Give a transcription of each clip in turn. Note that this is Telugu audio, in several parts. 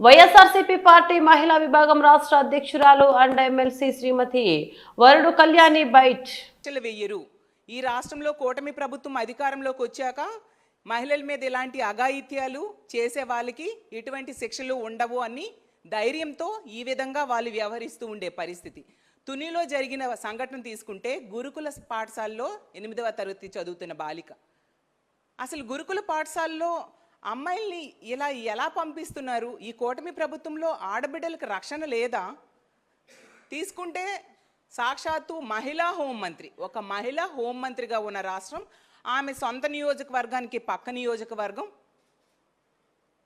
వైఎస్ఆర్సీపీ పార్టీ మహిళా విభాగం రాష్ట్ర అధ్యక్షురాలు అండ్ ఎమ్మెల్సీ శ్రీమతి వరుడు కళ్యాణి బైట్. వెయ్యరు ఈ రాష్ట్రంలో కూటమి ప్రభుత్వం అధికారంలోకి వచ్చాక మహిళల మీద ఇలాంటి అఘాయిత్యాలు చేసే వాళ్ళకి ఎటువంటి శిక్షలు ఉండవు అని ధైర్యంతో ఈ విధంగా వాళ్ళు వ్యవహరిస్తూ ఉండే పరిస్థితి. తునిలో జరిగిన సంఘటన తీసుకుంటే గురుకుల పాఠశాలలో ఎనిమిదవ తరగతి చదువుతున్న బాలిక. అసలు గురుకుల పాఠశాలలో అమ్మాయిల్ని ఇలా ఎలా పంపిస్తున్నారు? ఈ కూటమి ప్రభుత్వంలో ఆడబిడ్డలకు రక్షణ లేదా? తీసుకుంటే సాక్షాత్తు మహిళా హోంమంత్రి ఒక మహిళా హోంమంత్రిగా ఉన్న రాష్ట్రం ఆమె సొంత నియోజకవర్గానికి పక్క నియోజకవర్గం.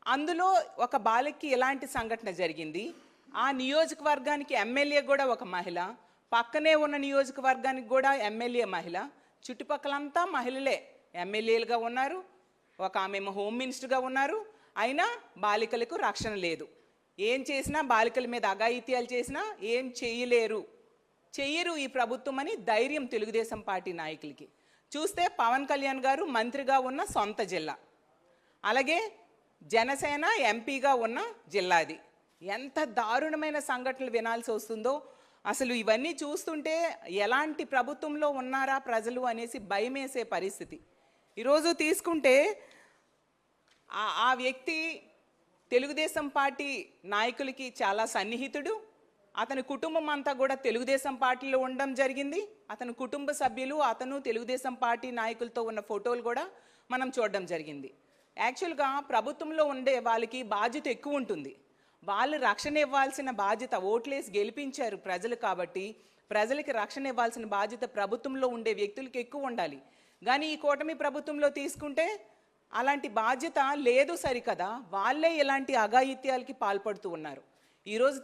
అందులో ఒక బాలికకి ఎలాంటి సంఘటన జరిగింది. ఆ నియోజకవర్గానికి ఎమ్మెల్యే కూడా ఒక మహిళ పక్కనే ఉన్న నియోజకవర్గానికి కూడా ఎమ్మెల్యే మహిళ. చుట్టుపక్కలంతా మహిళలే. ఎమ్మెల్యేలుగా ఉన్నారు. ఒక ఆమె హోమ్ మినిస్టర్గా ఉన్నారు అయినా బాలికలకు రక్షణ లేదు. ఏం చేసినా బాలికల మీద అఘాయిత్యాలు చేసినా ఏం చేయలేరు. చెయ్యరు ఈ ప్రభుత్వం అని ధైర్యం తెలుగుదేశం పార్టీ నాయకులకి. చూస్తే పవన్ కళ్యాణ్ గారు మంత్రిగా ఉన్న సొంత జిల్లా. అలాగే జనసేన ఎంపీగా ఉన్న జిల్లాది. ఎంత దారుణమైన సంఘటనలు వినాల్సి వస్తుందో. అసలు ఇవన్నీ చూస్తుంటే ఎలాంటి ప్రభుత్వంలో ఉన్నారా ప్రజలు అనేసి భయమేసే పరిస్థితి. ఈరోజు తీసుకుంటే ఆ వ్యక్తి తెలుగుదేశం పార్టీ నాయకులకి చాలా సన్నిహితుడు. అతని కుటుంబం అంతా కూడా తెలుగుదేశం పార్టీలో ఉండడం జరిగింది. అతని కుటుంబ సభ్యులు అతను తెలుగుదేశం పార్టీ నాయకులతో ఉన్న ఫోటోలు కూడా మనం చూడడం జరిగింది. యాక్చువల్గా ప్రభుత్వంలో ఉండే వాళ్ళకి బాధ్యత ఎక్కువ ఉంటుంది. వాళ్ళు రక్షణ ఇవ్వాల్సిన బాధ్యత ఓట్లేసి గెలిపించారు ప్రజలు కాబట్టి ప్రజలకి రక్షణ ఇవ్వాల్సిన బాధ్యత ప్రభుత్వంలో ఉండే వ్యక్తులకి ఎక్కువ ఉండాలి. కానీ ఈ కూటమి ప్రభుత్వంలో తీసుకుంటే అలాంటి బాధ్యత లేదు సరికదా. వాళ్ళే ఇలాంటి అఘాయిత్యాలకి పాల్పడుతూ ఉన్నారు. ఈరోజు